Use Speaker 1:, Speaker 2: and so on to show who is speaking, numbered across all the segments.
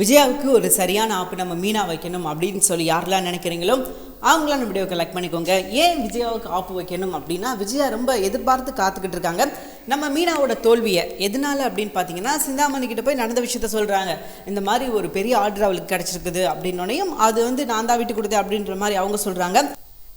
Speaker 1: விஜயாவுக்கு ஒரு சரியான ஆப்பு நம்ம மீனா வைக்கணும் அப்படின்னு சொல்லி யாரெல்லாம் நினைக்கிறீங்களோ அவங்களாம் நம்ம வீடியோ கலெக்ட் பண்ணிக்கோங்க. ஏன் விஜயாவுக்கு ஆப்பு வைக்கணும் அப்படின்னா விஜயா ரொம்ப எதிர்பார்த்து காத்துக்கிட்டு இருக்காங்க. நம்ம மீனாவோட தோல்வியை எதனால அப்படின்னு பார்த்தீங்கன்னா சிந்தாமணி கிட்ட போய் நடந்த விஷயத்த சொல்கிறாங்க இந்த மாதிரி ஒரு பெரிய ஆர்டர் அவளுக்கு கிடச்சிருக்குது அப்படின்னோடையும் அது வந்து நான் தான் விட்டு கொடுத்தேன் அப்படின்ற மாதிரி அவங்க சொல்கிறாங்க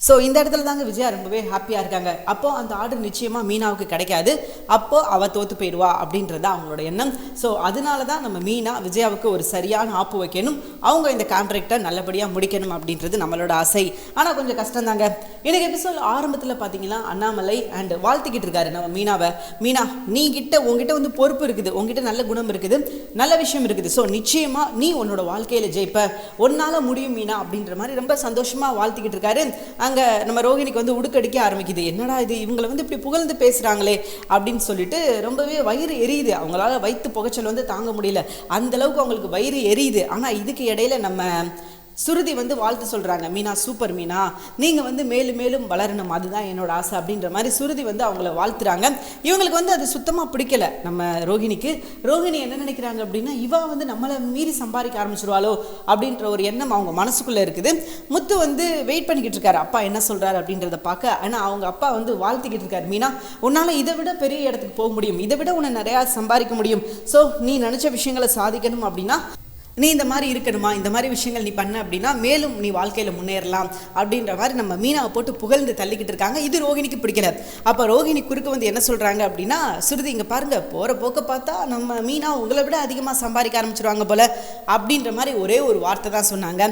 Speaker 1: ஸோ இந்த இடத்துல தாங்க விஜயா ரொம்பவே ஹாப்பியாக இருக்காங்க. அப்போ அந்த ஆர்டர் நிச்சயமாக மீனாவுக்கு கிடைக்காது. அப்போ அவள் தோற்று போயிடுவா அப்படின்றது அவங்களோட எண்ணம். ஸோ அதனால தான் நம்ம மீனா விஜயாவுக்கு ஒரு சரியான ஆப்பு வைக்கணும். அவங்க இந்த கான்ட்ராக்டை நல்லபடியாக முடிக்கணும் அப்படின்றது நம்மளோட ஆசை. ஆனால் கொஞ்சம் கஷ்டம் தாங்க. எனக்கு எபிசோட் ஆரம்பத்தில் பார்த்தீங்கன்னா அண்ணாமலை அண்ட் வாழ்த்திக்கிட்டு இருக்காரு நம்ம மீனாவை. மீனா நீ கிட்ட உங்ககிட்ட வந்து பொறுப்பு இருக்குது. உங்ககிட்ட நல்ல குணம் இருக்குது. நல்ல விஷயம் இருக்குது. ஸோ நிச்சயமாக நீ உன்னோட வாழ்க்கையில் ஜெயிப்ப. உன்னால் முடியும் மீனா அப்படின்ற மாதிரி ரொம்ப சந்தோஷமாக வாழ்த்திக்கிட்டு இருக்காரு. அங்கே நம்ம ரோஹிணிக்கு வந்து உடுக்கடிக்க ஆரம்பிக்குது. என்னடா இது? இவங்களை வந்து இப்படி புகழ்ந்து பேசுகிறாங்களே அப்படின்னு சொல்லிட்டு ரொம்பவே வயிறு எரியுது. அவங்களால வயிற்று புகைச்சல் வந்து தாங்க முடியல. அந்த அளவுக்கு அவங்களுக்கு வயிறு எரியுது. ஆனால் இதுக்கு இடையில நம்ம சுருதி வந்து வாழ்த்து சொல்கிறாங்க மீனா சூப்பர் மீனா. நீங்கள் வந்து மேலும் மேலும் வளரணும். அதுதான் என்னோட ஆசை அப்படின்ற மாதிரி சுருதி வந்து அவங்கள வாழ்த்துறாங்க. இவங்களுக்கு வந்து அது சுத்தமாக பிடிக்கல. நம்ம ரோஹிணிக்கு ரோஹிணி என்ன நினைக்கிறாங்க அப்படின்னா இவா வந்து நம்மளை மீறி சம்பாதிக்க ஆரம்பிச்சிருவாளோ? அப்படின்ற ஒரு எண்ணம் அவங்க மனசுக்குள்ளே இருக்குது. முத்து வந்து வெயிட் பண்ணிக்கிட்டு இருக்காரு. அப்பா என்ன சொல்கிறாரு அப்படின்றத பார்க்க ஆனால் அவங்க அப்பா வந்து வாழ்த்திக்கிட்டு இருக்காரு. மீனா உன்னால் இதை விட பெரிய இடத்துக்கு போக முடியும். இதை விட உன்னை நிறையா சம்பாதிக்க முடியும். ஸோ நீ நினச்ச விஷயங்களை சாதிக்கணும் அப்படின்னா நீ இந்த மாதிரி இருக்கணுமா? இந்த மாதிரி விஷயங்கள் நீ பண்ண அப்படின்னா மேலும் நீ வாழ்க்கையில் முன்னேறலாம் அப்படின்ற மாதிரி நம்ம மீனாவை போட்டு புகழ்ந்து தள்ளிக்கிட்டு இருக்காங்க. இது ரோஹிணிக்கு பிடிக்கல. அப்போ ரோஹிணி குறுக்க வந்து என்ன சொல்கிறாங்க அப்படின்னா சுருதி இங்கே பாருங்கள் போகிற போக்க பார்த்தா நம்ம மீனா உங்களை விட அதிகமாக சம்பாதிக்க ஆரம்பிச்சிருவாங்க போல அப்படின்ற மாதிரி ஒரே ஒரு வார்த்தை தான் சொன்னாங்க.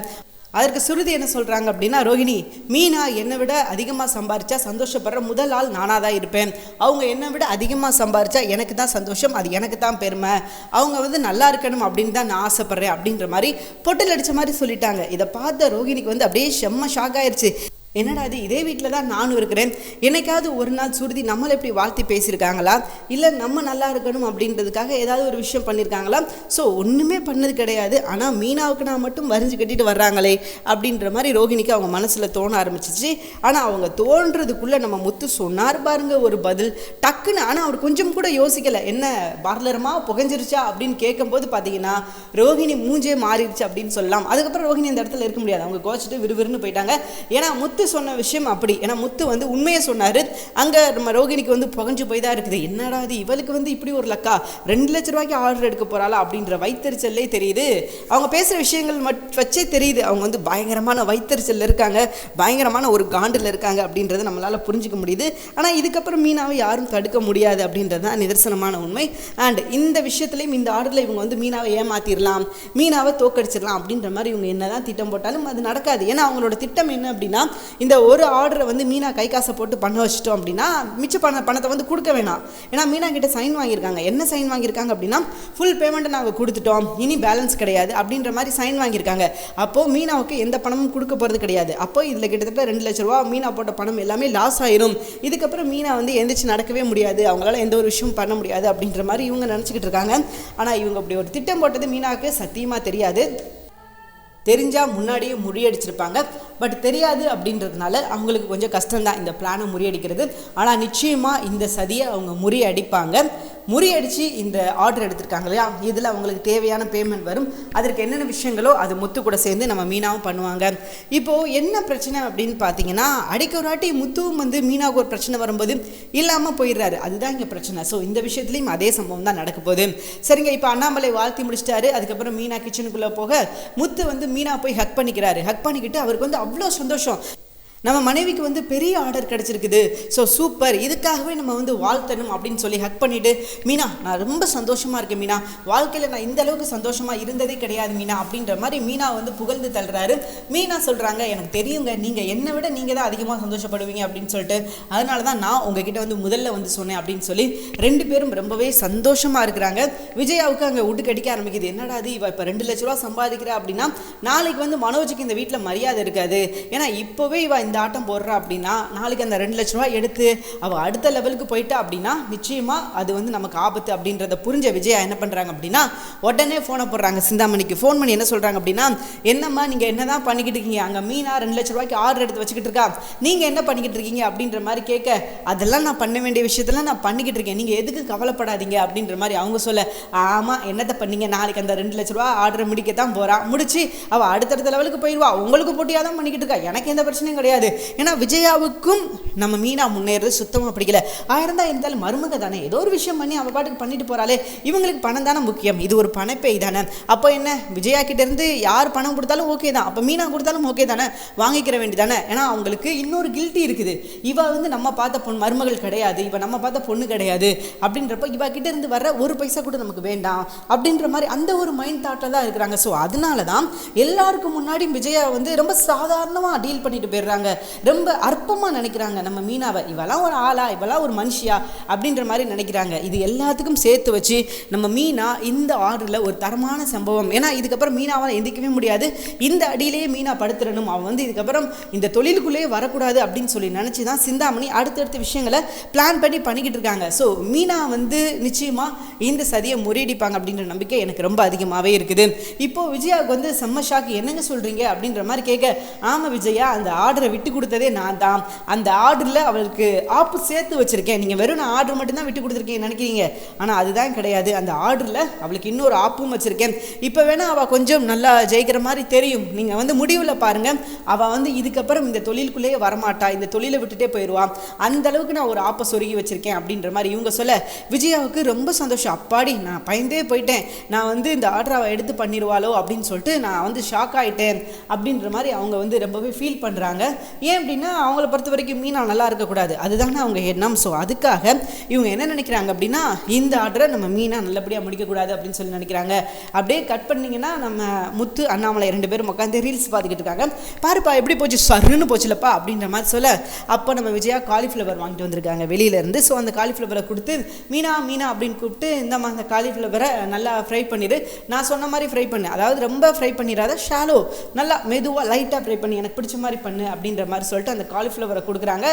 Speaker 1: அதற்கு சுருதி என்ன சொல்கிறாங்க அப்படின்னா ரோஹிணி மீனா என்னை விட அதிகமாக சம்பாரிச்சா சந்தோஷப்படுற முதல் ஆள் நானாக தான் இருப்பேன். அவங்க என்னை விட அதிகமாக சம்பாரிச்சா எனக்கு தான் சந்தோஷம் அது எனக்கு தான் பெருமை. அவங்க வந்து நல்லா இருக்கணும் அப்படின்னு தான் நான் ஆசைப்பட்றேன் அப்படின்ற மாதிரி பொட்டில் அடித்த மாதிரி சொல்லிட்டாங்க. இதை பார்த்த ரோஹிணிக்கு வந்து அப்படியே செம்ம ஷாக் ஆயிடுச்சு என்னடா இது? இதே வீட்டில் தான் நானும் இருக்கிறேன். என்னைக்காவது ஒரு நாள் சுருதி நம்மளை எப்படி வாழ்த்தி பேசியிருக்காங்களா? இல்லை நம்ம நல்லா இருக்கணும் அப்படின்றதுக்காக ஏதாவது ஒரு விஷயம் பண்ணியிருக்காங்களா? ஸோ ஒன்றுமே பண்ணது கிடையாது. ஆனால் மீனாவுக்கு நான் மட்டும் வரிஞ்சு கட்டிட்டு வர்றாங்களே அப்படின்ற மாதிரி ரோஹிணிக்கு அவங்க மனசில் தோண ஆரம்பிச்சிச்சு. ஆனால் அவங்க தோன்றதுக்குள்ளே நம்ம முத்து சொன்னார் பாருங்க ஒரு பதில். டக்குன்னு ஆனால் அவர் கொஞ்சம் கூட யோசிக்கலை. என்ன பார்லரமாக புகஞ்சிருச்சா? அப்படின்னு கேட்கும்போது பார்த்தீங்கன்னா ரோஹிணி மூஞ்சே மாறிடுச்சு அப்படின்னு சொல்லலாம். அதுக்கப்புறம் ரோஹிணி அந்த இடத்துல இருக்க முடியாது. அவங்க கோச்சிட்டு விறுவிறுன்னு போயிட்டாங்க. ஏன்னா முத்து சொன்ன விஷயம் அப்படி. ஏன்னா முத்து வந்து உண்மையை சொன்னார். அங்கே நம்ம ரோகிணிக்கு வந்து புகஞ்சு போய் தான் இருக்குது. என்னடா இது? இவளுக்கு வந்து இப்படி ஒரு லக்கா? ரெண்டு லட்ச ரூபாய்க்கு ஆர்டர் எடுக்க போகிறாளா அப்படின்ற வைத்தறிச்சல்லே தெரியுது. அவங்க பேசுகிற விஷயங்கள் மட் வச்சே தெரியுது. அவங்க வந்து பயங்கரமான வைத்தறிச்சல் இருக்காங்க. பயங்கரமான ஒரு காண்டில் இருக்காங்க அப்படின்றத நம்மளால் புரிஞ்சுக்க முடியுது. ஆனால் இதுக்கப்புறம் மீனாவை யாரும் தடுக்க முடியாது அப்படின்றது தான் நிதர்சனமான உண்மை. அண்ட் இந்த விஷயத்துலையும் இந்த ஆர்டரில் இவங்க வந்து மீனாவை ஏமாத்திடலாம் மீனாவை தோக்கடிச்சிடலாம் அப்படின்ற மாதிரி இவங்க என்ன தான் திட்டம் போட்டாலும் அது நடக்காது. ஏன்னா அவங்களோட திட்டம் என்ன அப்படின்னா இந்த ஒரு ஆர்டரை வந்து மீனா கை காசை போட்டு பண்ண வச்சிட்டோம் அப்படின்னா மிச்ச பண பணத்தை வந்து கொடுக்க வேணாம். ஏன்னா மீனா கிட்ட சைன் வாங்கியிருக்காங்க. என்ன சைன் வாங்கியிருக்காங்க அப்படின்னா ஃபுல் பேமெண்ட்டை நாங்கள் கொடுத்துட்டோம். இனி பேலன்ஸ் கிடையாது அப்படின்ற மாதிரி சைன் வாங்கியிருக்காங்க. அப்போது மீனாவுக்கு எந்த பணமும் கொடுக்க போகிறது கிடையாது. அப்போ இதில் கிட்டத்தட்ட ரெண்டு லட்ச ரூபா மீனா போட்ட பணம் எல்லாமே லாஸ் ஆயிரும். இதுக்கப்புறம் மீனா வந்து எந்திரிச்சு நடக்கவே முடியாது. அவங்களால எந்த ஒரு விஷயமும் பண்ண முடியாது அப்படின்ற மாதிரி இவங்க நினச்சிக்கிட்டு இருக்காங்க. ஆனால் இவங்க அப்படி ஒரு திட்டம் போட்டது மீனாவுக்கு சத்தியமாக தெரியாது. தெரிஞ்சால் முன்னாடியே முறியடிச்சிருப்பாங்க. பட் தெரியாது அப்படின்றதுனால அவங்களுக்கு கொஞ்சம் கஷ்டம்தான் இந்த பிளானை முறியடிக்கிறது. ஆனால் நிச்சயமாக இந்த சதியை அவங்க முறியடிப்பாங்க. முறியடித்து இந்த ஆர்டர் எடுத்திருக்காங்க இல்லையா? இதில் அவங்களுக்கு தேவையான பேமெண்ட் வரும். அதற்கு என்னென்ன விஷயங்களோ அது முத்து கூட சேர்ந்து நம்ம மீனாவும் பண்ணுவாங்க. இப்போது என்ன பிரச்சனை அப்படின்னு பார்த்தீங்கன்னா அடிக்க ஒரு வாட்டி முத்துவும் வந்து மீனாவுக்கு ஒரு பிரச்சனை வரும்போது இல்லாமல் போயிடுறாரு. அதுதான் இங்கே பிரச்சனை. ஸோ இந்த விஷயத்துலையும் அதே சம்பவம் தான் நடக்க போகுது. சரிங்க இப்போ அண்ணாமலை வாழ்த்தி முடிச்சிட்டாரு. அதுக்கப்புறம் மீனா கிச்சனுக்குள்ளே போக முத்து வந்து மீனா போய் ஹக் பண்ணிக்கிறாரு. ஹக் பண்ணிக்கிட்டு அவருக்கு வந்து அவ்வளோ சந்தோஷம். நம்ம மனைவிக்கு வந்து பெரிய ஆர்டர் கிடச்சிருக்குது. ஸோ சூப்பர் இதுக்காகவே நம்ம வந்து வாழ்த்தணும் அப்படின்னு சொல்லி ஹக் பண்ணிவிட்டு மீனா நான் ரொம்ப சந்தோஷமாக இருக்கேன் மீனா. வாழ்க்கையில் நான் இந்த அளவுக்கு சந்தோஷமாக இருந்ததே கிடையாது மீனா. அப்படின்ற மாதிரி மீனா வந்து புகழ்ந்து தள்ளுறாரு. மீனா சொல்கிறாங்க எனக்கு தெரியுங்க நீங்கள் என்னை விட நீங்கள் தான் அதிகமாக சந்தோஷப்படுவீங்க. அப்படின்னு சொல்லிட்டு அதனால தான் நான் உங்ககிட்ட வந்து முதல்ல வந்து சொன்னேன் அப்படின்னு சொல்லி ரெண்டு பேரும் ரொம்பவே சந்தோஷமாக இருக்கிறாங்க. விஜயாவுக்கு அங்கே விட்டு கடிக்க ஆரம்பிக்குது. என்னடா அது இவ இப்போ ரெண்டு லட்ச ரூபா சம்பாதிக்கிறா அப்படின்னா நாளைக்கு வந்து மனோஜுக்கு இந்த வீட்டில் மரியாதை இருக்காது. ஏன்னா இப்போவே இவ இந்த ஆட்டம் போடுறா அப்படின்னா நாளைக்கு அந்த ரெண்டு லட்ச ரூபா எடுத்து அவள் அடுத்த லெவலுக்கு போயிட்டா அப்படின்னா நிச்சயமாக அது வந்து நமக்கு ஆபத்து அப்படின்றத புரிஞ்ச விஜயா என்ன பண்ணுறாங்க அப்படின்னா உடனே ஃபோனை போடுறாங்க. சிந்தாமணிக்கு ஃபோன் பண்ணி என்ன சொல்கிறாங்க அப்படின்னா என்னம்மா நீங்கள் என்ன தான் பண்ணிக்கிட்டு இருக்கீங்க? அங்கே மீனா ரெண்டு லட்ச ரூபாய்க்கு ஆர்டர் எடுத்து வச்சுக்கிட்டு இருக்கா? நீங்கள் என்ன பண்ணிக்கிட்டு இருக்கீங்க அப்படின்ற மாதிரி கேட்க அதெல்லாம் நான் பண்ண வேண்டிய விஷயத்தெல்லாம் நான் பண்ணிக்கிட்டு இருக்கேன். நீங்கள் எதுக்கு கவலைப்படாதீங்க? அப்படின்ற மாதிரி அவங்க சொல்ல ஆமாம் என்னத்தை பண்ணீங்க? நாளைக்கு அந்த ரெண்டு லட்ச ரூபா ஆர்டர் முடிக்க தான் போகிறா முடிச்சு அவள் அடுத்தடுத்த லெவலுக்கு போயிடுவா உங்களுக்கு போட்டியாக தான் பண்ணிக்கிட்டு இருக்கா? எனக்கு எந்த பிரச்சனையும் கிடையாது. ஏன்னா விஜயாவுக்கும் நம்ம மீனா முன்னேறது சுத்தமாக பிடிக்கல. ஆயிரம் தான் இருந்தாலும் மருமக தானே. ஏதோ ஒரு விஷயம் பண்ணி அவள் பாட்டுக்கு பண்ணிட்டு போகிறாளே இவங்களுக்கு பணம் தானே முக்கியம். இது ஒரு பணப்பேய் தானே. அப்போ என்ன? விஜயா கிட்டேருந்து யார் பணம் கொடுத்தாலும் ஓகே தான். அப்போ மீனா கொடுத்தாலும் ஓகே தானே. வாங்கிக்கிற வேண்டியதானே. ஏன்னா அவங்களுக்கு இன்னொரு கில்ட்டி இருக்குது. இவ வந்து நம்ம பார்த்த பொண்ணு மருமகள் கிடையாது. இவ நம்ம பார்த்த பொண்ணு கிடையாது. அப்படின்றப்ப இவ கிட்ட இருந்து வர ஒரு பைசா கூட நமக்கு வேண்டாம். அப்படின்ற மாதிரி அந்த ஒரு மைண்ட் தாட்டில் தான் இருக்கிறாங்க. ஸோ அதனால தான் எல்லாருக்கும் முன்னாடி விஜயா வந்து ரொம்ப சாதாரணமாக டீல் பண்ணிட்டு போயிடுறாங்க. ரொம்ப அற்பமாக நினைக்கிறாங்க. நம்ம மீனாவை இவெல்லாம் ஒரு ஆளா? இவெல்லாம் ஒரு மனுஷியா? அப்படின்ற மாதிரி நினைக்கிறாங்க. இது எல்லாத்துக்கும் சேர்த்து வச்சு நம்ம மீனா இந்த ஆர்டரில் ஒரு தரமான சம்பவம். ஏன்னா இதுக்கப்புறம் மீனாவால் எந்திக்கவே முடியாது. இந்த அடியிலேயே மீனா படுத்துறணும் அவன் வந்து இதுக்கப்புறம் இந்த தொழிலுக்குள்ளேயே வரக்கூடாது அப்படின்னு சொல்லி நினச்சி தான் சிந்தாமணி அடுத்தடுத்த விஷயங்களை பிளான் பண்ணி பண்ணிக்கிட்டு இருக்காங்க. ஸோ மீனா வந்து நிச்சயமாக இந்த சதியை முறியடிப்பாங்க அப்படின்ற நம்பிக்கை எனக்கு ரொம்ப அதிகமாகவே இருக்குது. இப்போ விஜயாவுக்கு வந்து செம்ம ஷாக்கு என்னங்க சொல்கிறீங்க அப்படின்ற மாதிரி கேட்க ஆமாம் விஜயா அந்த ஆர்டரை விட்டு கொடுத்ததே நான் தான். அந்த ஆர்டரில் அவளுக்கு ஆப்பு சேர்த்து வச்சுருக்கேன். நீங்கள் வெறும் நான் ஆர்டர் மட்டும்தான் விட்டு கொடுத்துருக்கேன் நினைக்கிறீங்க. ஆனால் அதுதான் கிடையாது. அந்த ஆர்டரில் அவளுக்கு இன்னொரு ஆப்பும் வச்சுருக்கேன். இப்போ வேணால் அவள் கொஞ்சம் நல்லா ஜெயிக்கிற மாதிரி தெரியும். நீங்கள் வந்து முடிவில் பாருங்கள் அவள் வந்து இதுக்கப்புறம் இந்த தொழிலுக்குள்ளேயே வரமாட்டா. இந்த தொழிலை விட்டுட்டே போயிடுவான் அந்த அளவுக்கு நான் ஒரு ஆப்பை சொருகி வச்சுருக்கேன் அப்படின்ற மாதிரி இவங்க சொல்ல விஜயாவுக்கு ரொம்ப சந்தோஷம். அப்பாடி நான் பயந்தே போயிட்டேன். நான் வந்து இந்த ஆர்டரை அவள் எடுத்து பண்ணிடுவாளோ அப்படின்னு சொல்லிட்டு நான் வந்து ஷாக் ஆகிட்டேன் அப்படின்ற மாதிரி அவங்க வந்து ரொம்பவே ஃபீல் பண்ணுறாங்க ஏன் அப்படின்னா அவங்கள பொறுத்த வரைக்கும் மீனா நல்லா இருக்கக்கூடாது. அதுதானே அவங்க எண்ணம் ஸோ அதுக்காக இவங்க என்ன நினைக்கிறாங்க அப்படின்னா இந்த ஆர்டரை நம்ம மீனா நல்லபடியாக முடிக்கக்கூடாது அப்படின்னு சொல்லி நினைக்கிறாங்க. அப்படியே கட் பண்ணிங்கன்னா நம்ம முத்து அண்ணாமலை ரெண்டு பேரும் உட்காந்து ரீல்ஸ் பார்த்துக்கிட்டு இருக்காங்க. பாருப்பா எப்படி போச்சு? சருன்னு போச்சுலப்பா அப்படின்ற மாதிரி சொல்ல அப்போ நம்ம விஜயா காலிஃப்ளவர் வாங்கிட்டு வந்திருக்காங்க வெளியிலேருந்து ஸோ அந்த காலிஃப்ளவரை கொடுத்து மீனா மீனா அப்படின்னு கூப்பிட்டு இந்த மாதிரி அந்த காலிஃப்ளவரை நல்லா ஃப்ரை பண்ணிடு நான் சொன்ன மாதிரி ஃப்ரை பண்ணு. அதாவது ரொம்ப ஃப்ரை பண்ணிடாத ஷாலோ நல்லா மெதுவாக லைட்டாக ஃப்ரை பண்ணி. எனக்கு பிடிச்ச மாதிரி பண்ணு அப்படின்னு அப்படின்ற மாதிரி சொல்லிட்டு அந்த காலிஃப்ளவரை கொடுக்குறாங்க.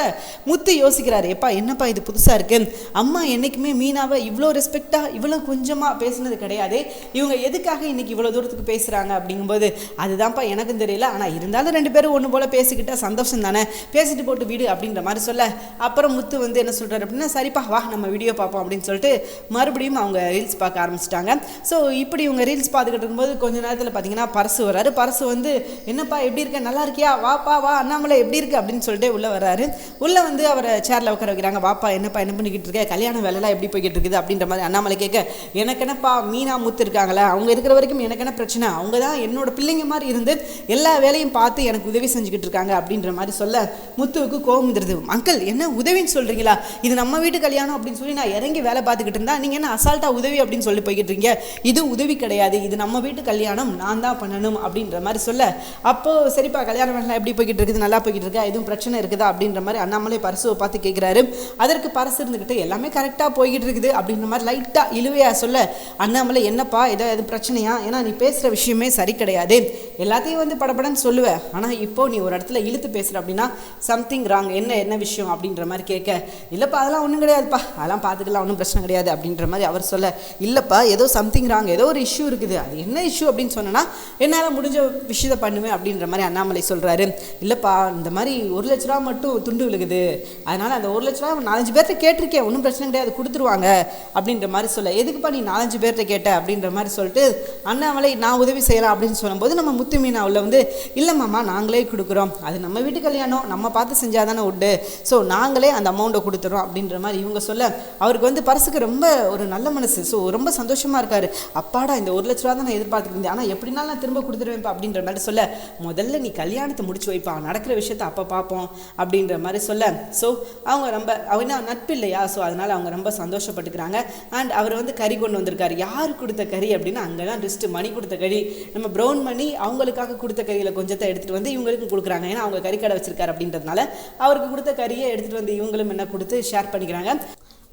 Speaker 1: முத்து யோசிக்கிறாரு எப்பா என்னப்பா இது புதுசாக இருக்கு? அம்மா என்றைக்குமே மீனாவை இவ்வளோ ரெஸ்பெக்டாக இவ்வளோ கொஞ்சமாக பேசுனது கிடையாது. இவங்க எதுக்காக இன்னைக்கு இவ்வளோ தூரத்துக்கு பேசுகிறாங்க அப்படிங்கும்போது அதுதான்ப்பா எனக்கும் தெரியல. ஆனால் இருந்தாலும் ரெண்டு பேரும் ஒன்று போல் பேசிக்கிட்டா சந்தோஷம் தானே? பேசிட்டு போட்டு வீடு அப்படின்ற மாதிரி சொல்ல அப்புறம் முத்து வந்து என்ன சொல்கிறாரு அப்படின்னா சரிப்பா வா நம்ம வீடியோ பார்ப்போம் அப்படின்னு சொல்லிட்டு மறுபடியும் அவங்க ரீல்ஸ் பார்க்க ஆரம்பிச்சிட்டாங்க. ஸோ இப்படி இவங்க ரீல்ஸ் பார்த்துக்கிட்டு இருக்கும்போது கொஞ்ச நேரத்தில் பார்த்தீங்கன்னா பரசு வராரு பரசு வந்து என்னப்பா எப்படி இருக்க? நல்லா இருக்கியா? வாப்பா வா அண்ணாமலை எப்படி இருக்கு அப்படின்னு சொல்லிட்டு உள்ளே வராரு உள்ளே வந்து அவரை சேரில் உட்கார வைக்கிறாங்க. வாப்பா என்னப்பா என்ன பண்ணிக்கிட்டு இருக்க? கல்யாண வேலைலாம் எப்படி போய்கிட்டு இருக்குது அப்படின்ற மாதிரி அண்ணாமலை கேட்க எனக்கு என்னப்பா மீனா முத்து இருக்காங்களே? அவங்க இருக்கிற வரைக்கும் எனக்கு என்ன பிரச்சனை? அவங்க தான் என்னோட பிள்ளைங்க மாதிரி இருந்து எல்லா வேலையும் பார்த்து எனக்கு உதவி செஞ்சுக்கிட்டு இருக்காங்க. அப்படின்ற மாதிரி சொல்ல முத்துவுக்கு கோபம் வந்துடுது அங்கிள் என்ன உதவின்னு சொல்கிறீங்களா இது நம்ம வீட்டு கல்யாணம் அப்படின்னு சொல்லி நான் இறங்கி வேலை பார்த்துக்கிட்டு இருந்தா நீங்கள் என்ன அசால்ட்டாக உதவி அப்படின்னு சொல்லி போய்கிட்டு இருக்கீங்க? இது உதவி கிடையாது. இது நம்ம வீட்டு கல்யாணம். நான் தான் பண்ணணும். அப்படின்ற மாதிரி சொல்ல அப்போது சரிப்பா கல்யாணம் வேலை எப்படி போய்கிட்டு இருக்குது? நல்லா போய்கிட்டு இருக்கா? எதுவும் பிரச்சனை இருக்குதா? அப்படின்ற மாதிரி அண்ணாமலை பரசுவை பார்த்து கேட்குறாரு அதற்கு பரசு இருந்துக்கிட்டு எல்லாமே கரெக்டாக போய்கிட்டு இருக்குது அப்படின்ற மாதிரி லைட்டாக இழுவையாக சொல்ல அண்ணாமலை என்னப்பா? ஏதோ எதுவும் பிரச்சனையா? ஏன்னா நீ பேசுகிற விஷயமே சரி கிடையாது. எல்லாத்தையும் வந்து படபடன்னு சொல்லுவேன் ஆனால் இப்போ நீ ஒரு இடத்துல இழுத்து பேசுகிற அப்படின்னா சம்திங் ராங் என்ன என்ன விஷயம் அப்படின்ற மாதிரி கேட்க இல்லைப்பா அதெல்லாம் ஒன்றும் கிடையாதுப்பா. அதெல்லாம் பார்த்துக்கலாம் ஒன்றும் பிரச்சனை கிடையாது அப்படின்ற மாதிரி அவர் சொல்ல இல்லைப்பா ஏதோ சம்திங் ராங் ஏதோ ஒரு இஷ்யூ இருக்குது. அது என்ன இஷ்யூ அப்படின்னு சொன்னேன்னா என்னால் முடிஞ்ச விஷயத்தை பண்ணுவேன் அப்படின்ற மாதிரி அண்ணாமலை சொல்கிறாரு இல்லைப்பா இந்த மாதிரி ஒரு லட்ச ரூபா மட்டும் துண்டு விழுகுது. அதனால் அந்த ஒரு லட்ச ரூபா நாலஞ்சு பேர்கிட்ட கேட்டிருக்கேன். ஒன்றும் பிரச்சனை கிடையாது கொடுத்துருவாங்க அப்படின்ற மாதிரி சொல்ல எதுக்குப்பா நீ நாலஞ்சு பேர்கிட்ட கேட்ட? அப்படின்ற மாதிரி சொல்லிட்டு அண்ணாமலை நான் உதவி செய்யலாம் அப்படின்னு சொல்லும்போது நம்ம முத்து மீனாவில் வந்து இல்லைம்மாம்மா நாங்களே கொடுக்குறோம். அது நம்ம வீட்டு கல்யாணம். நம்ம பார்த்து செஞ்சால் தானே உண்டு. ஸோ நாங்களே அந்த அமௌண்ட்டை கொடுத்துறோம். அப்படின்ற மாதிரி இவங்க சொல்ல அவருக்கு வந்து பரிசுக்கு ரொம்ப ஒரு நல்ல மனசு. ஸோ ரொம்ப சந்தோஷமாக இருக்காரு. அப்பாடா இந்த ஒரு லட்ச ரூபா தான் நான் எதிர்பார்த்துருந்தேன் ஆனால் எப்படினாலும் நான் திரும்ப கொடுத்துருவேன்ப்பா. அப்படின்ற மாதிரி சொல்ல முதல்ல நீ கல்யாணத்தை முடிச்சு வைப்பா. நடக்கிற விஷயத்த அப்போ பார்ப்போம். அப்படின்ற மாதிரி சொல்ல ஸோ அவங்க ரொம்ப அவங்க நட்பு இல்லையா? ஸோ அதனால் அவங்க ரொம்ப சந்தோஷப்பட்டுக்கிறாங்க. அண்ட் அவர் வந்து கறி கொண்டு வந்திருக்காரு. யார் கொடுத்த கறி அப்படின்னா அங்கே தான் ரிஸ்ட்டு மணி கொடுத்த கறி. நம்ம ப்ரௌன் மணி அவங்களுக்காக கொடுத்த கறியில் கொஞ்சத்தை எடுத்துகிட்டு வந்து இவங்களுக்கும் கொடுக்குறாங்க. ஏன்னா அவங்க கறி கடை வச்சிருக்காரு அப்படின்றதுனால அவருக்கு கொடுத்த கறியை எடுத்துகிட்டு வந்து இவங்களும் என்ன கொடுத்து ஷேர் பண்ணிக்கிறாங்க.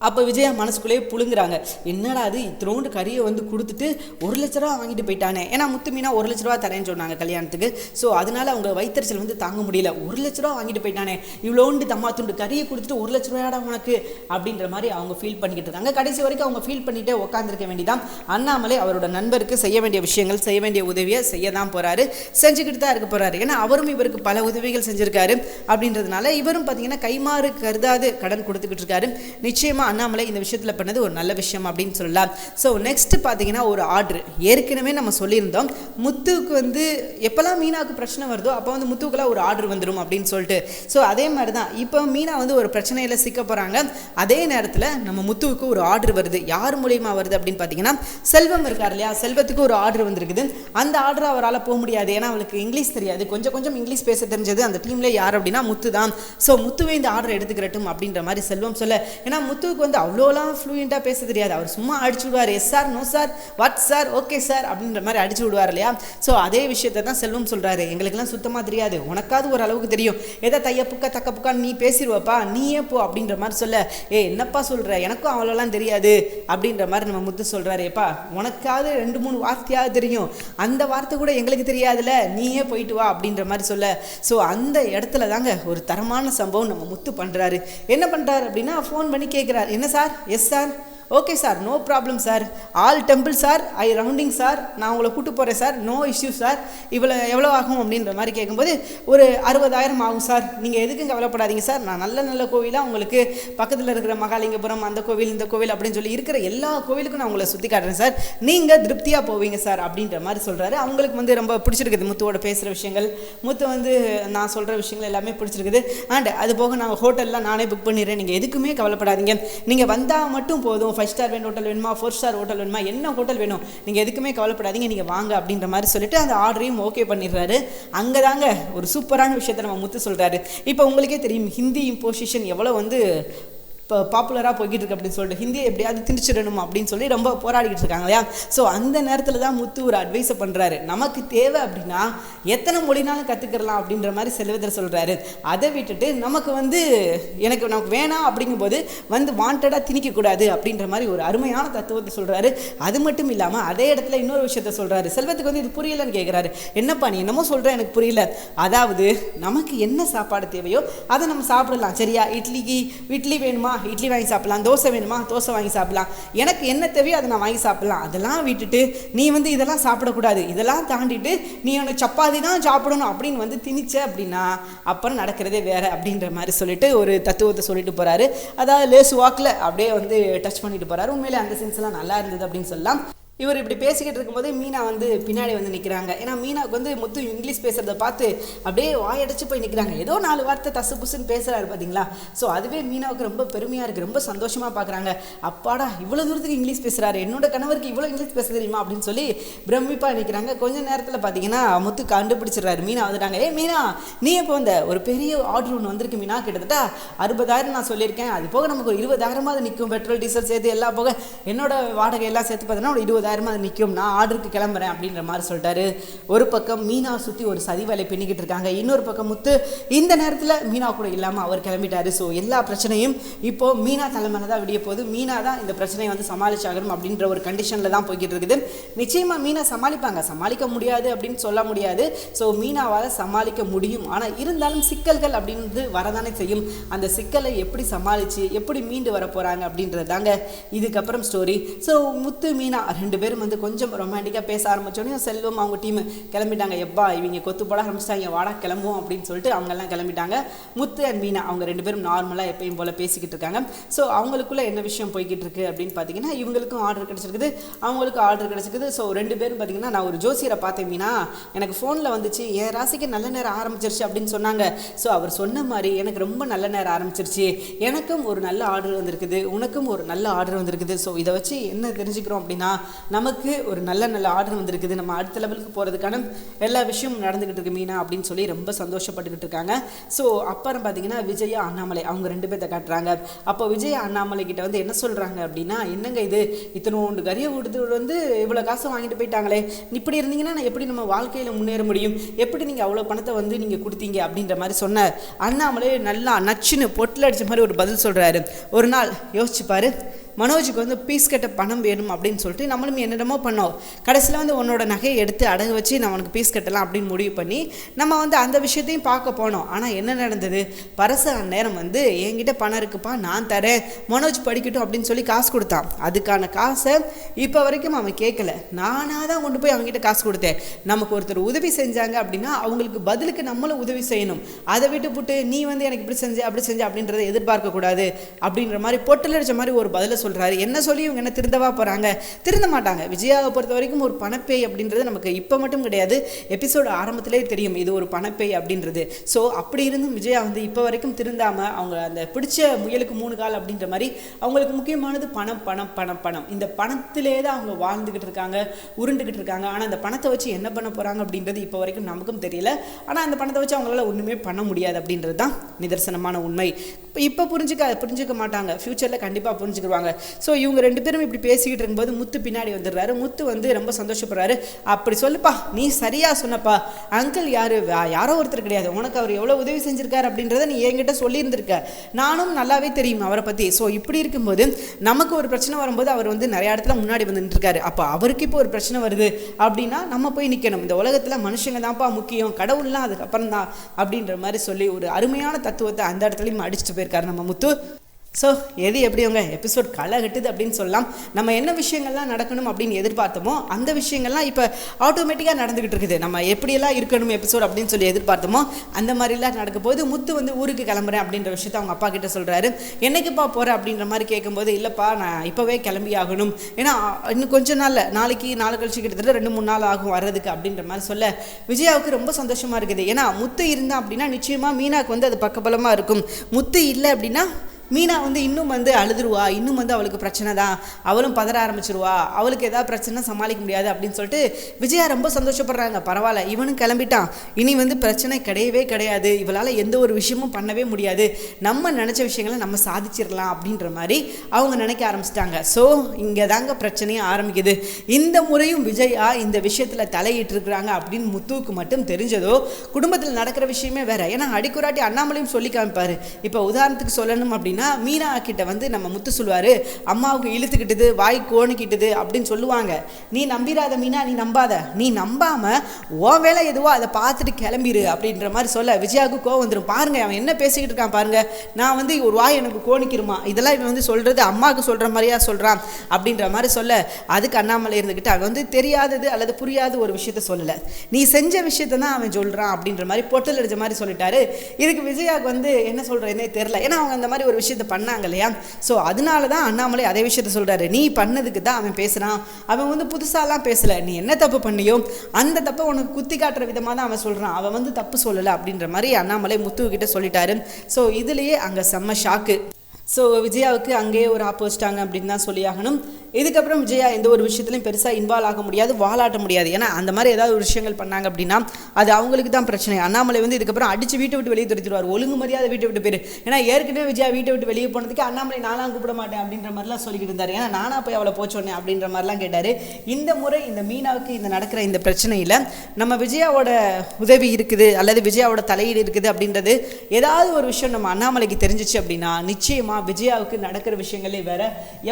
Speaker 1: அப்போ விஜயா மனசுக்குள்ளேயே புழுங்குறாங்க. என்னடா அது இத்தனோண்டு கறியை வந்து கொடுத்துட்டு ஒரு லட்ச ரூபா வாங்கிட்டு போயிட்டானே. ஏன்னா முத்து மீனா ஒரு லட்ச ரூபா தரேன்னு சொன்னாங்க கல்யாணத்துக்கு. ஸோ அதனால அவங்க வைத்தறிச்சல் வந்து தாங்க முடியல. ஒரு லட்ச ரூபா வாங்கிட்டு போயிட்டானே. இவ்வளோண்டு தம்மா துண்டு கறியை கொடுத்துட்டு ஒரு லட்ச ரூபாடா உனக்கு? அப்படின்ற மாதிரி அவங்க ஃபீல் பண்ணிக்கிட்டு இருக்காங்க. கடைசி வரைக்கும் அவங்க ஃபீல் பண்ணிட்டே உட்காந்துருக்க வேண்டிதான். அண்ணாமலை அவரோட நண்பருக்கு செய்ய வேண்டிய விஷயங்கள் செய்ய வேண்டிய உதவியை செய்ய தான் போறாரு. செஞ்சுக்கிட்டு தான் இருக்க போறாரு. ஏன்னா அவரும் இவருக்கு பல உதவிகள் செஞ்சிருக்காரு. அப்படின்றதுனால இவரும் பார்த்தீங்கன்னா கைமாறு கருதாது கடன் கொடுத்துக்கிட்டு இருக்காரு. நிச்சயமா அண்ணாமலை இந்த விஷயத்தில் பண்ணது ஒரு நல்ல விஷயம் அப்படின்னு சொல்லலாம் ஸோ நெக்ஸ்ட் பார்த்தீங்கன்னா ஒரு ஆர்டர் ஏற்கனவே நம்ம சொல்லியிருந்தோம் முத்துவுக்கு வந்து எப்போல்லாம் மீனாவுக்கு பிரச்சனை வருதோ அப்போ வந்து முத்துவுக்குலாம் ஒரு ஆர்டர் வந்துடும் அப்படின்னு சொல்லிட்டு. ஸோ அதே மாதிரி தான் இப்போ மீனா வந்து ஒரு பிரச்சனையில் சிக்க போகிறாங்க அதே நேரத்தில் நம்ம முத்துவுக்கு ஒரு ஆர்டர் வருது. யார் மூலியமாக வருது அப்படின்னு பார்த்தீங்கன்னா செல்வம் இருக்கார் இல்லையா? செல்வத்துக்கு ஒரு ஆர்டர் வந்திருக்குது. அந்த ஆர்டர் அவரால் போக முடியாது. ஏன்னா அவளுக்கு இங்கிலீஷ் தெரியாது. கொஞ்சம் கொஞ்சம் இங்கிலீஷ் பேச தெரிஞ்சது அந்த டீமில் யார் அப்படின்னா முத்து தான் ஸோ முத்துவே இந்த ஆர்டர் எடுத்துக்கிறட்டும் அப்படின்ற மாதிரி செல்வம் சொல்ல. ஏன்னா முத்து முத்துவுக்கு வந்து அவ்வளோலாம் ஃப்ளூயண்ட்டாக பேச தெரியாது. அவர் சும்மா அடிச்சு விடுவார் yes sir no sir what sir okay sir அப்படின்ற மாதிரி அடிச்சு விடுவார் இல்லையா? ஸோ அதே விஷயத்தை தான் செல்வம் சொல்கிறாரு எங்களுக்கெல்லாம் சுத்தமாக தெரியாது. உனக்காவது ஒரு அளவுக்கு தெரியும். எதை தைய புக்கா தக்க புக்கான்னு நீ பேசிடுவப்பா நீயே போ அப்படின்ற மாதிரி சொல்ல. ஏ என்னப்பா சொல்கிற எனக்கும் அவ்வளோலாம் தெரியாது அப்படின்ற மாதிரி நம்ம முத்து சொல்கிறாரு ஏப்பா உனக்காவது ரெண்டு மூணு வார்த்தையாவது தெரியும். அந்த வார்த்தை கூட எங்களுக்கு தெரியாதுல்ல. நீயே போயிட்டு வா அப்படின்ற மாதிரி சொல்ல. ஸோ அந்த இடத்துல தாங்க ஒரு தரமான சம்பவம் நம்ம முத்து பண்ணுறாரு என்ன பண்ணுறாரு அப்படின்னா ஃபோன் பண்ணி கேட்குறாரு என்ன sir? Yes sir okay sir no problem sir all temple sir I rounding sir நான் உங்களை கூட்டு போகிறேன் சார் நோ இஷ்யூ சார் இவ்வளோ எவ்வளோ ஆகும் அப்படின்ற மாதிரி கேட்கும்போது ஒரு அறுபதாயிரம் ஆகும் சார் நீங்கள் எதுக்கும் கவலைப்படாதீங்க சார் நான் நல்ல நல்ல கோவிலாக உங்களுக்கு பக்கத்தில் இருக்கிற மகாலிங்கபுரம் அந்த கோவில் இந்த கோவில் அப்படின்னு சொல்லி இருக்கிற எல்லா கோவிலுக்கும் நான் உங்களை சுற்றி காட்டுறேன் சார் நீங்கள் திருப்தியாக போவீங்க சார் அப்படின்ற மாதிரி சொல்கிறாரு அவங்களுக்கு வந்து ரொம்ப பிடிச்சிருக்குது முத்துவோட பேசுகிற விஷயங்கள். முத்து வந்து நான் சொல்கிற விஷயங்கள் எல்லாமே பிடிச்சிருக்குது. அண்ட் அது போக நான் ஹோட்டல்லாம் நானே புக் பண்ணிடுறேன். நீங்கள் எதுக்குமே கவலைப்படாதீங்க. நீங்கள் வந்தால் மட்டும் போதும். ஃபைவ் ஸ்டார் வேணும் ஹோட்டல் வேணுமா ஃபோர் ஸ்டார் ஹோட்டல் வேணுமா என்ன ஹோட்டல் வேணும்? நீங்கள் எதுக்குமே கவலைப்படாதீங்க நீங்கள் வாங்க அப்படின்ற மாதிரி சொல்லிட்டு அந்த ஆர்டரையும் ஓகே பண்ணிடுறாரு. அங்கே தாங்க ஒரு சூப்பரான விஷயத்தை நம்ம முத்து சொல்கிறாரு இப்போ உங்களுக்கே தெரியும் ஹிந்தி இம்போசிஷன் எவ்வளோ வந்து இப்போ பாப்புலராக போய்கிட்டு இருக்கு அப்படின்னு சொல்லிட்டு ஹிந்தியை எப்படியாவது திணிச்சிடணும்? அப்படின்னு சொல்லி ரொம்ப போராடிக்கிட்டு இருக்காங்க இல்லையா? ஸோ அந்த நேரத்தில் தான் முத்து ஒரு அட்வைஸை பண்ணுறாரு நமக்கு தேவை அப்படின்னா எத்தனை மொழினாலும் கற்றுக்கிறலாம் அப்படின்ற மாதிரி செல்வதர் சொல்கிறாரு அதை விட்டுட்டு நமக்கு வந்து எனக்கு நமக்கு வேணாம் அப்படிங்கும்போது வந்து வாண்டடாக திணிக்கக்கூடாது அப்படின்ற மாதிரி ஒரு அருமையான தத்துவத்தை சொல்கிறாரு அது மட்டும் இல்லாமல் அதே இடத்துல இன்னொரு விஷயத்த சொல்கிறாரு செல்வத்துக்கு வந்து இது புரியலன்னு கேட்குறாரு என்னப்பா நீ என்னமோ சொல்கிற எனக்கு புரியல. அதாவது நமக்கு என்ன சாப்பாடு தேவையோ அதை நம்ம சாப்பிடலாம். சரியா? இட்லிக்கு இட்லி வேணுமா? இட்லி வாங்கி சாப்பிடலாம் தோசை வேணுமா? தோசை வாங்கி சாப்பிட்லாம். எனக்கு என்ன தேவையோ அதை நான் வாங்கி சாப்பிடலாம். அதெல்லாம் விட்டுட்டு நீ வந்து இதெல்லாம் சாப்பிடக்கூடாது. இதெல்லாம் தாண்டிட்டு நீ உனக்கு சப்பாத்தி தான் சாப்பிடணும் அப்படின்னு வந்து திணிச்ச அப்படின்னா அப்புறம் நடக்கிறதே வேற அப்படின்ற மாதிரி சொல்லிட்டு ஒரு தத்துவத்தை சொல்லிட்டு போறாரு. அதாவது லேசு வாக்கில் அப்படியே வந்து டச் பண்ணிட்டு போறாரு. உண்மையிலே அந்த சென்ஸ்லாம் நல்லா இருந்தது அப்படின்னு சொல்லலாம். இவர் இப்படி பேசிக்கிட்டு இருக்கும்போது மீனா வந்து பின்னாடி வந்து நிற்கிறாங்க ஏன்னா மீனாவுக்கு வந்து முத்து இங்கிலீஷ் பேசுகிறத பார்த்து அப்படியே வாயடைச்சு போய் நிற்கிறாங்க ஏதோ நாலு வார்த்தை தசு புசுன்னு பேசுகிறாரு பார்த்தீங்களா ஸோ அதுவே மீனாவுக்கு ரொம்ப பெருமையாக இருக்குது ரொம்ப சந்தோஷமாக பார்க்குறாங்க அப்பாடா இவ்வளோ தூரத்துக்கு இங்கிலீஷ் பேசுகிறாரு என்னோட கணவருக்கு இவ்வளோ இங்கிலீஷ் பேச தெரியுமா? அப்படின்னு சொல்லி பிரமிப்பாக நிற்கிறாங்க கொஞ்ச நேரத்தில் பார்த்தீங்கன்னா முத்து கண்டுபிடிச்சிடுறாரு. மீனா வந்துட்டாங்க. ஏ மீனா நீ எப்போ வந்த? ஒரு பெரிய ஆர்டர் ஒன்று வந்திருக்கு மீனா. கிட்டத்தட்ட அறுபதாயிரம் நான் சொல்லியிருக்கேன். அது போக நமக்கு ஒரு இருபதாயிரமாவது நிற்கும் பெட்ரோல் டீசல் சேர்த்து எல்லாம் போக என்னோட வாடகை எல்லாம் சேர்த்து பார்த்தீங்கன்னா ஒரு இருபது அது நிற்கும் நான் ஆர்டருக்கு கிளம்புறேன் அப்படின்ற மாதிரி சொல்லிட்டாரு. ஒரு பக்கம் மீனா சுற்றி ஒரு சதி வேலை பின்னிக்கிட்டு இருக்காங்க. இன்னொரு பக்கம் முத்து இந்த நேரத்தில் மீனா கூட இல்லாமல் அவர் கிளம்பிட்டாரு. ஸோ எல்லா பிரச்சனையும் இப்போ மீனா தலைமையில் தான் விடிய போகுது. மீனா தான் இந்த பிரச்சனையை வந்து சமாளிச்சாகணும் அப்படின்ற ஒரு கண்டிஷனில் தான் போய்கிட்டு இருக்குது. நிச்சயமாக மீனா சமாளிப்பாங்க. சமாளிக்க முடியாது அப்படின்னு சொல்ல முடியாது. ஸோ மீனாவால் சமாளிக்க முடியும். ஆனால் இருந்தாலும் சிக்கல்கள் அப்படின்றது வரதானே செய்யும். அந்த சிக்கலை எப்படி சமாளித்து எப்படி மீண்டு வர போகிறாங்க அப்படின்றது தாங்க இதுக்கப்புறம் ஸ்டோரி ஸோ முத்து மீனா ரெண்டு ரெண்டு பேரும் வந்து கொஞ்சம் ரொமான்டிக்காக பேச ஆரம்பித்தோடனே செல்வம் அவங்க டீம் கிளம்பிட்டாங்க. எப்பா இவங்க கொத்து போட ஆரம்பிச்சிட்டாங்க வாடா கிளம்புவோம் அப்படின்னு சொல்லிட்டு அவங்கெல்லாம் கிளம்பிட்டாங்க. முத்து அண்ட் மீனா அவங்க ரெண்டு பேரும் நார்மலாக எப்பயும் போல் பேசிக்கிட்டு இருக்காங்க. ஸோ அவங்களுக்குள்ள என்ன விஷயம் போய்கிட்டு இருக்கு அப்படின்னு பார்த்தீங்கன்னா இவங்களுக்கும் ஆர்டர் கிடச்சிருக்குது. அவங்களுக்கும் ஆர்டர் கிடச்சிருக்குது. ஸோ ரெண்டு பேரும் பார்த்தீங்கன்னா நான் ஒரு ஜோசியரை பார்த்தேன் மீனா. எனக்கு ஃபோனில் வந்துச்சு என் ராசிக்கு நல்ல நேரம் ஆரம்பிச்சிருச்சு அப்படின்னு சொன்னாங்க. ஸோ அவர் சொன்ன மாதிரி எனக்கு ரொம்ப நல்ல நேரம் ஆரம்பிச்சிருச்சு. எனக்கும் ஒரு நல்ல ஆர்டர் வந்திருக்குது. உனக்கும் ஒரு நல்ல ஆர்டர் வந்திருக்குது. ஸோ இதை வச்சு என்ன தெரிஞ்சுக்கிறோம் அப்படின்னா நமக்கு ஒரு நல்ல நல்ல ஆர்டர் வந்திருக்குது. நம்ம அடுத்த லெவலுக்கு போகிறதுக்கான எல்லா விஷயமும் நடந்துக்கிட்டு இருக்கு மீனா அப்படின்னு சொல்லி ரொம்ப சந்தோஷப்பட்டுக்கிட்டு இருக்காங்க. ஸோ அப்புறம் பார்த்தீங்கன்னா விஜயா அண்ணாமலை அவங்க ரெண்டு பேர்த்த காட்டுறாங்க. அப்போ விஜய் அண்ணாமலை கிட்ட வந்து என்ன சொல்கிறாங்க அப்படின்னா என்னங்க இது? இத்தனோண்டு கறியை கொடுத்து வந்து இவ்வளோ காசு வாங்கிட்டு போயிட்டாங்களே. இப்படி இருந்தீங்கன்னா நான் எப்படி நம்ம வாழ்க்கையில் முன்னேற முடியும்? எப்படி நீங்கள் அவ்வளோ பணத்தை வந்து நீங்கள் கொடுத்தீங்க? அப்படின்ற மாதிரி சொன்ன அண்ணாமலை நல்லா நச்சுன்னு பொட்டில் அடிச்ச மாதிரி ஒரு பதில் சொல்கிறாரு ஒரு நாள் யோசிச்சு மனோஜுக்கு வந்து பீஸ் கட்ட பணம் வேணும் அப்படின்னு சொல்லிட்டு நம்மளும் என்னென்னமோ பண்ணோம். கடைசியில் வந்து உன்னோட நகையை எடுத்து அடகு வச்சு நான் உனக்கு பீஸ் கட்டலாம் அப்படின்னு முடிவு பண்ணி நம்ம வந்து அந்த விஷயத்தையும் பார்க்க போனோம். ஆனால் என்ன நடந்தது? பரச நேரம் வந்து என்கிட்ட பணம் இருக்குப்பா நான் தரேன். மனோஜ் படிக்கட்டும் அப்படின்னு சொல்லி காசு கொடுத்தான். அதுக்கான காசை இப்போ வரைக்கும் அவன் கேட்கல. நானாக தான் கொண்டு போய் அவங்ககிட்ட காசு கொடுத்தேன். நமக்கு ஒருத்தர் உதவி செஞ்சாங்க அப்படின்னா அவங்களுக்கு பதிலுக்கு நம்மளும் உதவி செய்யணும். அதை விட்டு போட்டு நீ வந்து எனக்கு இப்படி செஞ்ச அப்படி செஞ்ச அப்படின்றத எதிர்பார்க்கக்கூடாது. அப்படின்ற மாதிரி பொட்டில் அடிச்ச மாதிரி ஒரு பதிலை சொல்கிறாரு என்ன சொல்லி இவங்க என்ன திருந்தவா போகிறாங்க திருந்த மாட்டாங்க. விஜயாவை பொறுத்த வரைக்கும் ஒரு பணப்பேய் அப்படின்றது நமக்கு இப்போ மட்டும் கிடையாது. எபிசோடு ஆரம்பத்திலே தெரியும். இது ஒரு பணப்பேய் அப்படின்றது. ஸோ அப்படி இருந்தும் விஜயா வந்து இப்போ வரைக்கும் திருந்தாமல் அவங்க அந்த பிடிச்ச முயலுக்கு மூணு கால் அப்படின்ற மாதிரி அவங்களுக்கு முக்கியமானது பணம் பணம் பணம் பணம். இந்த பணத்திலே தான் அவங்க வாழ்ந்துக்கிட்டு இருக்காங்க உருண்டுக்கிட்டு இருக்காங்க. ஆனால் அந்த பணத்தை வச்சு என்ன பண்ண போகிறாங்க அப்படின்றது இப்போ வரைக்கும் நமக்கும் தெரியல. ஆனால் அந்த பணத்தை வச்சு அவங்களால ஒன்றுமே பண்ண முடியாது அப்படின்றது தான் நிதர்சனமான உண்மை. இப்போ புரிஞ்சுக்க புரிஞ்சுக்க மாட்டாங்க. ஃப்யூச்சரில் கண்டிப்பாக புரிஞ்சுக்கிடுவாங்க ஸோ இவங்க ரெண்டு பேரும் இப்படி பேசிக்கிட்டு இருக்கும்போது முத்து பின்னாடி வந்துடுறாரு. முத்து வந்து ரொம்ப சந்தோஷப்படுறாரு. அப்படி சொல்லுப்பா நீ சரியா சொன்னப்பா. அங்கிள் யாரு? யாரோ ஒருத்தர் கிடையாது. உனக்கு அவர் எவ்வளோ உதவி செஞ்சுருக்கார் அப்படின்றத நீ என்கிட்ட சொல்லியிருந்திருக்க. நானும் நல்லாவே தெரியும் அவரை பற்றி ஸோ இப்படி இருக்கும்போது நமக்கு ஒரு பிரச்சனை வரும்போது அவர் வந்து நிறைய இடத்துல முன்னாடி வந்து நின்றுருக்காரு. அப்போ அவருக்கு இப்போ ஒரு பிரச்சனை வருது. அப்படின்னா நம்ம போய் நிற்கணும் இந்த உலகத்தில் மனுஷங்க தான்ப்பா முக்கியம். கடவுள்லாம் அதுக்கப்புறம் தான் அப்படின்ற மாதிரி சொல்லி ஒரு அருமையான தத்துவத்தை அந்த இடத்துலையும் அடிச்சுட்டு போயிருக்காரு நம்ம முத்து. ஸோ எது எப்படி உங்க எபிசோட் களை கட்டுது அப்படின்னு சொல்லலாம். நம்ம என்ன விஷயங்கள்லாம் நடக்கணும் அப்படின்னு எதிர்பார்த்தோமோ அந்த விஷயங்கள்லாம் இப்போ ஆட்டோமேட்டிக்காக நடந்துகிட்டு இருக்குது. நம்ம எப்படியெல்லாம் இருக்கணும் எபிசோட் அப்படின்னு சொல்லி எதிர்பார்த்தோமோ அந்த மாதிரிலாம் நடக்கும் போது முத்து வந்து ஊருக்கு கிளம்புறேன் அப்படின்ற விஷயத்த அவங்க அப்பா கிட்ட சொல்கிறாரு என்னைக்குப்பா போகிற அப்படின்ற மாதிரி கேட்கும்போது இல்லைப்பா நான் இப்போவே கிளம்பி ஆகணும். ஏன்னா இன்னும் கொஞ்ச நாளில் நாளைக்கு நாலு கழிச்சு கிட்டத்தட்ட ரெண்டு மூணு நாள் ஆகும் வர்றதுக்கு அப்படின்ற மாதிரி சொல்ல விஜயாவுக்கு ரொம்ப சந்தோஷமாக இருக்குது. ஏன்னா முத்து இருந்தா அப்படின்னா நிச்சயமாக மீனாக்கு வந்து அது பக்கபலமாக இருக்கும். முத்து இல்லை அப்படின்னா மீனா வந்து இன்னும் வந்து அழுதுருவா இன்னும் வந்து அவளுக்கு பிரச்சனை தான். அவளும் பதற ஆரம்பிச்சிருவா. அவளுக்கு ஏதாவது பிரச்சனை சமாளிக்க முடியாது அப்படின்னு சொல்லிட்டு விஜயா ரொம்ப சந்தோஷப்படுறாங்க. பரவாயில்ல இவனும் கிளம்பிட்டான். இனி வந்து பிரச்சனை கிடையவே கிடையாது. இவளால் எந்த ஒரு விஷயமும் பண்ணவே முடியாது. நம்ம நினச்ச விஷயங்களை நம்ம சாதிச்சிடலாம் அப்படின்ற மாதிரி அவங்க நினைக்க ஆரம்பிச்சிட்டாங்க. ஸோ இங்கே தாங்க பிரச்சனையே ஆரம்பிக்குது. இந்த முறையும் விஜயா இந்த விஷயத்தில் தலையிட்டிருக்கிறாங்க அப்படின்னு முத்துவுக்கு மட்டும் தெரிஞ்சதோ குடும்பத்தில் நடக்கிற விஷயமே வேற. ஏன்னா அடிக்குறாட்டி அண்ணாமலையும் சொல்லி காமிப்பார். இப்போ உதாரணத்துக்கு சொல்லணும் அப்படின்னு மீனா கிட்ட வந்து நம்ம முத்து சொல்லுவார் அம்மாவுக்கு இழுத்துக்கிட்டது வாய் கோணிக்கிட்டது அப்படின்னு சொல்லுவாங்க. நீ நம்பிராத மீனா நீ நம்பாத. நீ நம்பாம ஓ வேலை எதுவோ அதை பார்த்துட்டு கிளம்பிரு அப்படின்ற மாதிரி சொல்ல விஜயாவுக்கு கோவம் வந்துடும் பாருங்க அவன் என்ன பேசிக்கிட்டு இருக்கான் பாருங்க. நான் வந்து ஒரு வாய் எனக்கு கோணிக்கிருமா? இதெல்லாம் இவன் வந்து சொல்றது அம்மாவுக்கு சொல்ற மாதிரியா சொல்றான் அப்படின்ற மாதிரி சொல்ல அதுக்கு அண்ணாமலை இருந்துக்கிட்டு அவன் வந்து தெரியாதது அல்லது புரியாத ஒரு விஷயத்த சொல்லல. நீ செஞ்ச விஷயத்த தான் அவன் சொல்றான் அப்படின்ற மாதிரி பொட்டல் அடிச்ச மாதிரி சொல்லிட்டாரு. இதுக்கு விஜயாவுக்கு வந்து என்ன சொல்றதுனே தெரியல. ஏன்னா அவங்க அந்த மாதிரி ஒரு விஷயத்த பண்ணாங்க இல்லையா? ஸோ அதனால தான் அண்ணாமலை அதே விஷயத்த சொல்றாரு. நீ பண்ணதுக்கு தான் அவன் பேசுறான். அவன் வந்து புதுசாலாம் பேசல. நீ என்ன தப்பு பண்ணியோ அந்த தப்பை உனக்கு குத்தி காட்டுற விதமாக தான் அவன் சொல்றான். அவன் வந்து தப்பு சொல்லலை அப்படின்ற மாதிரி அண்ணாமலை முத்துக்கிட்ட சொல்லிட்டாரு. ஸோ இதுலயே அங்கே செம்ம ஷாக்கு ஸோ விஜயாவுக்கு அங்கேயே ஒரு ஆப்பு வச்சிட்டாங்க அப்படின்னு தான் சொல்லியாகணும் இதுக்கப்புறம் விஜயா எந்த ஒரு விஷயத்துலையும் பெருசாக இன்வால்வ் ஆக முடியாது வாலாட்ட முடியாது. ஏன்னா அந்த மாதிரி ஏதாவது ஒரு விஷயங்கள் பண்ணாங்க அப்படின்னா அது அவங்களுக்கு தான் பிரச்சனை. அண்ணாமலை வந்து இதுக்கப்புறம் அடிச்சு வீட்டை விட்டு வெளியே துரத்திடுவார். ஒழுங்கு மரியாதை வீட்டை விட்டு போயிரு. ஏன்னா ஏற்கனவே விஜயா வீட்டை விட்டு வெளியே போனதுக்கு அண்ணாமலை நானாம் கூப்பிட மாட்டேன் அப்படின்ற மாதிரிலாம் சொல்லிக்கிட்டு இருந்தார். ஏன்னா நானா போய் அவளை போச்சோன்னே அப்படின்ற மாதிரிலாம் கேட்டார். இந்த முறை இந்த மீனாவுக்கு இந்த நடக்கிற இந்த பிரச்சனையில் நம்ம விஜயாவோட உதவி இருக்குது அல்லது விஜயாவோட தலையீடு இருக்குது அப்படின்றது ஏதாவது ஒரு விஷயம் நம்ம அண்ணாமலைக்கு தெரிஞ்சிச்சு அப்படின்னா நிச்சயமாக விஜயாவுக்கு நடக்கிற விஷயங்களே வேற.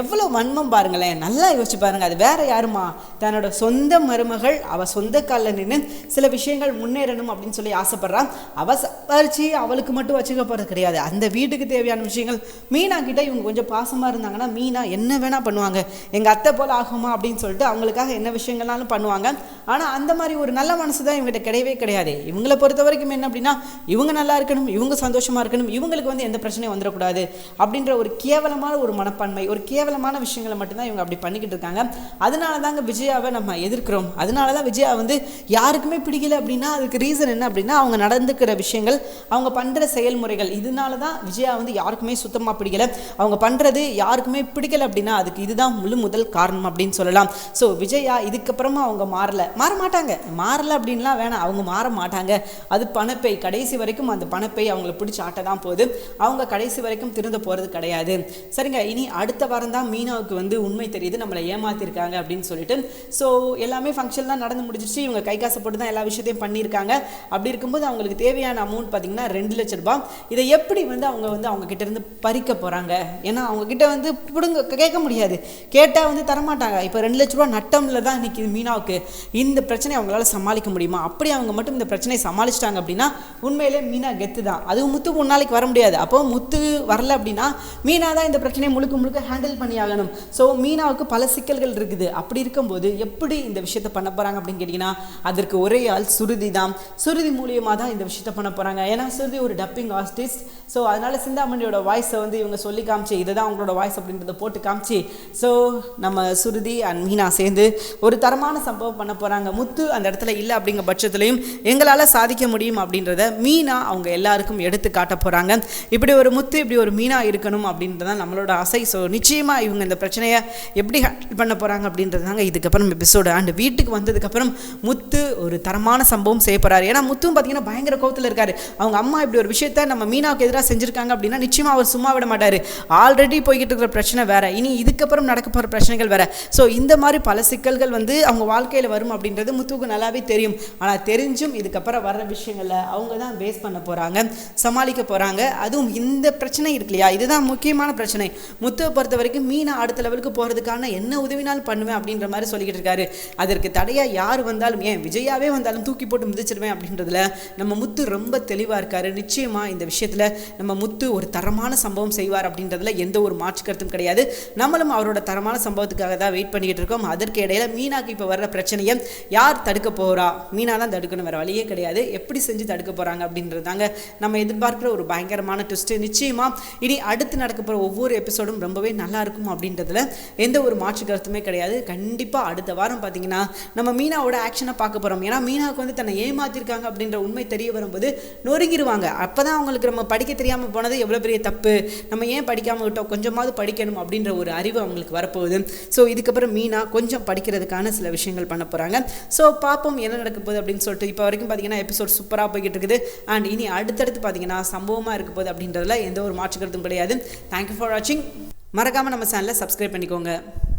Speaker 1: எவ்வளோ வன்மம் பாருங்களேன். நல்லா யோசிச்சு பாருங்க அது வேற யாருமா? தன்னோட சொந்த மருமகள் அவ சொந்த காலில் நின்று சில விஷயங்கள் முன்னேறணும் அப்படின்னு சொல்லி ஆசைப்படுறான். அவ சம்பாரிச்சு அவளுக்கு மட்டும் வச்சுக்க போகிறது கிடையாது. அந்த வீட்டுக்கு தேவையான விஷயங்கள் மீனா கிட்ட இவங்க கொஞ்சம் பாசமாக இருந்தாங்கன்னா மீனா என்ன வேணா பண்ணுவாங்க. எங்கள் அத்தை போல ஆகுமா அப்படின்னு சொல்லிட்டு அவங்களுக்காக என்ன விஷயங்கள்னாலும் பண்ணுவாங்க. ஆனால் அந்த மாதிரி ஒரு நல்ல மனசு தான் இவங்ககிட்ட கிடையவே கிடையாது. இவங்களை பொறுத்த வரைக்கும் என்ன அப்படின்னா இவங்க நல்லா இருக்கணும் இவங்க சந்தோஷமா இருக்கணும் இவங்களுக்கு வந்து எந்த பிரச்சனையும் வந்துடக்கூடாது. அப்படி அப்படின்ற ஒரு கேவலமான ஒரு மனப்பான்மை ஒரு கேவலமான விஷயங்களை மட்டும்தான் இவங்க அப்படி பண்ணிக்கிட்டு இருக்காங்க. அதனால தாங்க விஜயாவை நம்ம எதிர்க்கிறோம். அதனால தான் விஜயா வந்து யாருக்குமே பிடிக்கல அப்படின்னா அதுக்கு ரீசன் என்ன அப்படின்னா அவங்க நடந்துக்கிற விஷயங்கள் அவங்க பண்ணுற செயல்முறைகள் இதனால தான் விஜயா வந்து யாருக்குமே சுத்தமாக பிடிக்கல. அவங்க பண்ணுறது யாருக்குமே பிடிக்கல அப்படின்னா அதுக்கு இதுதான் முழு முதல் காரணம் அப்படின்னு சொல்லலாம். ஸோ விஜயா இதுக்கப்புறமா அவங்க மாறல. மாற மாட்டாங்க. மாறல அப்படின்லாம் வேணாம். அவங்க மாற மாட்டாங்க. அது பணப்பை. கடைசி வரைக்கும் அந்த பணப்பை அவங்கள பிடிச்சி ஆட்ட தான் போகுது. அவங்க கடைசி வரைக்கும் திருந்த போகிறது கிடையாது. சரிங்க இனி அடுத்த வாரம் தான் மீனாவுக்கு வந்து உண்மை தெரியுது நம்மளை ஏமாத்திருக்காங்க அப்படின்னு சொல்லிட்டு. ஸோ எல்லாமே ஃபங்க்ஷன்லாம் நடந்து முடிஞ்சிச்சு இவங்க கை காசை போட்டு தான் எல்லா விஷயத்தையும் பண்ணியிருக்காங்க. அப்படி இருக்கும்போது அவங்களுக்கு தேவையான அமௌண்ட் பார்த்தீங்கன்னா ரெண்டு லட்ச ரூபாய். இதை எப்படி வந்து அவங்க வந்து அவங்க கிட்டேருந்து பறிக்க போகிறாங்க ஏன்னா அவங்க கிட்ட வந்து பிடுங்க கேட்க முடியாது. கேட்டால் வந்து தரமாட்டாங்க. இப்போ ரெண்டு லட்ச ரூபா நட்டமில் தான் நிற்கிது மீனாவுக்கு. இந்த பிரச்சனையை அவங்களால சமாளிக்க முடியுமா? அப்படி அவங்க மட்டும் இந்த பிரச்சனையை சமாளிச்சிட்டாங்க அப்படின்னா உண்மையிலே மீனா கெத்து தான் அதுவும் முத்து மூணு நாளைக்கு வர முடியாது. அப்போ முத்து வரல அப்படின்னா மீனா தான் இந்த பிரச்சனையை முழுக்க முழுக்க ஹேண்டில் பண்ணி ஆகணும் ஸோ மீனாவுக்கு பல சிக்கல்கள் இருக்குது. அப்படி இருக்கும்போது எப்படி இந்த விஷயத்தை பண்ண போகிறாங்க அப்படின்னு கேட்டிங்கன்னா அதற்கு ஒரே ஆள் சுருதி தான். சுருதி மூலியமாக தான் இந்த விஷயத்த பண்ண போகிறாங்க ஏன்னா சுருதி ஒரு டப்பிங் ஆர்டிஸ்ட் ஸோ அதனால் சிந்தாமணியோட வாய்ஸை வந்து இவங்க சொல்லி காமிச்சு இதை தான் அவங்களோட வாய்ஸ் அப்படின்றத போட்டு காமிச்சு ஸோ நம்ம சுருதி அண்ட் மீனா சேர்ந்து ஒரு தரமான சம்பவம் பண்ண போகிறாங்க முத்து அந்த இடத்துல இல்லை அப்படிங்கிற பட்சத்துலையும் எங்களால் சாதிக்க முடியும் அப்படின்றத மீனா அவங்க எல்லாருக்கும் எடுத்து காட்ட போகிறாங்க இப்படி ஒரு முத்து இப்படி ஒரு மீனா இருக்கணும் அப்படின்றது தான் நம்மளோட ஆசை. ஸோ நிச்சயமாக இவங்க இந்த பிரச்சனையை எப்படி ஹேண்டில் பண்ண போகிறாங்க அப்படின்றது தாங்க இதுக்கப்புறம் எபிசோடு அண்ட் வீட்டுக்கு வந்ததுக்கப்புறம் முத்து ஒரு தரமான சம்பவம் செய்ய போகிறாரு ஏன்னா முத்தும் பார்த்தீங்கன்னா பயங்கர கோவத்தில் இருக்காரு. அவங்க அம்மா இப்படி ஒரு விஷயத்த நம்ம மீனாவுக்கு எதிராக செஞ்சுருக்காங்க அப்படின்னா நிச்சயமாக அவர் சும்மா விட மாட்டார். ஆல்ரெடி போய்கிட்டு இருக்கிற பிரச்சனை வேறு. இனி இதுக்கப்புறம் நடக்க போகிற பிரச்சனைகள் வேறு. ஸோ இந்த மாதிரி பல சிக்கல்கள் வந்து அவங்க வாழ்க்கையில் வரும் அப்படின்றது முத்துவுக்கு நல்லாவே தெரியும். ஆனால் தெரிஞ்சும் இதுக்கப்புறம் வர்ற விஷயங்களை அவங்க தான் பேஸ் பண்ண போகிறாங்க சமாளிக்க போகிறாங்க அதுவும் இந்த பிரச்சனை இருக்கு இல்லையா? இதுதான் முக்கியமான பிரச்சனை. முத்துவை பொறுத்த வரைக்கும் மீனா அடுத்த லெவலுக்கு போகிறதுக்கான என்ன உதவினாலும் பண்ணுவேன் அப்படின்ற மாதிரி சொல்லிக்கிட்டு இருக்காரு. அதற்கு தடையாக யார் வந்தாலும் ஏன் விஜயாவே வந்தாலும் தூக்கி போட்டு மிதிச்சிடுவேன் அப்படின்றதுல நம்ம முத்து ரொம்ப தெளிவாக இருக்காரு. நிச்சயமாக இந்த விஷயத்தில் நம்ம முத்து ஒரு தரமான சம்பவம் செய்வார் அப்படின்றதுல எந்த ஒரு மாற்று கருத்தும் கிடையாது. நம்மளும் அவரோட தரமான சம்பவத்துக்காக தான் வெயிட் பண்ணிக்கிட்டு இருக்கோம். அதற்கு இடையில மீனாக்கு இப்போ வர்ற பிரச்சனையை யார் தடுக்க போகிறா மீனா தான் தடுக்கணும். வேறு வழியே கிடையாது. எப்படி செஞ்சு தடுக்க போகிறாங்க அப்படின்றது தாங்க நம்ம எதிர்பார்க்குற ஒரு பயங்கரமான ட்விஸ்ட்டு நிச்சயமாக இனி அடுத்து நடக்க போகிற ஒவ்வொரு எபிசோடும் ரொம்பவே நல்லா இருக்கும் அப்படின்றதுல எந்த ஒரு மாற்று கருத்துமே கிடையாது. கண்டிப்பாக அடுத்த வாரம் பார்த்தீங்கன்னா நம்ம மீனாவோட ஆக்ஷனை பார்க்க போகிறோம் ஏன்னா மீனாவுக்கு வந்து தன்னை ஏமாத்திருக்காங்க அப்படின்ற உண்மை தெரிய வரும்போது நொறுங்கிடுவாங்க அப்போ தான் அவங்களுக்கு நம்ம படிக்க தெரியாமல் போனது எவ்வளோ பெரிய தப்பு. நம்ம ஏன் படிக்காமல் விட்டோம்? கொஞ்சமாவது படிக்கணும் அப்படின்ற ஒரு அறிவு அவங்களுக்கு வரப்போகுது. ஸோ இதுக்கப்புறம் மீனா கொஞ்சம் படிக்கிறதுக்கான சில விஷயங்கள் பண்ண போகிறாங்க ஸோ பார்ப்போம் என்ன நடக்க போகுது அப்படின்னு சொல்லிட்டு இப்போ வரைக்கும் பார்த்தீங்கன்னா எபிசோட் சூப்பராக போய்கிட்டு இருக்குது. அண்ட் இனி அடுத்தடுத்து பார்த்தீங்கன்னா சம்பவமாக இருக்க போகுது அப்படின்றதுல எந்த ஒரு மாற்று கருத்தும் முடியாது தேங்க்யூ ஃபார் வாட்சிங் மறக்காமல் நம்ம சேனலை சப்ஸ்கிரைப் பண்ணிக்கோங்க.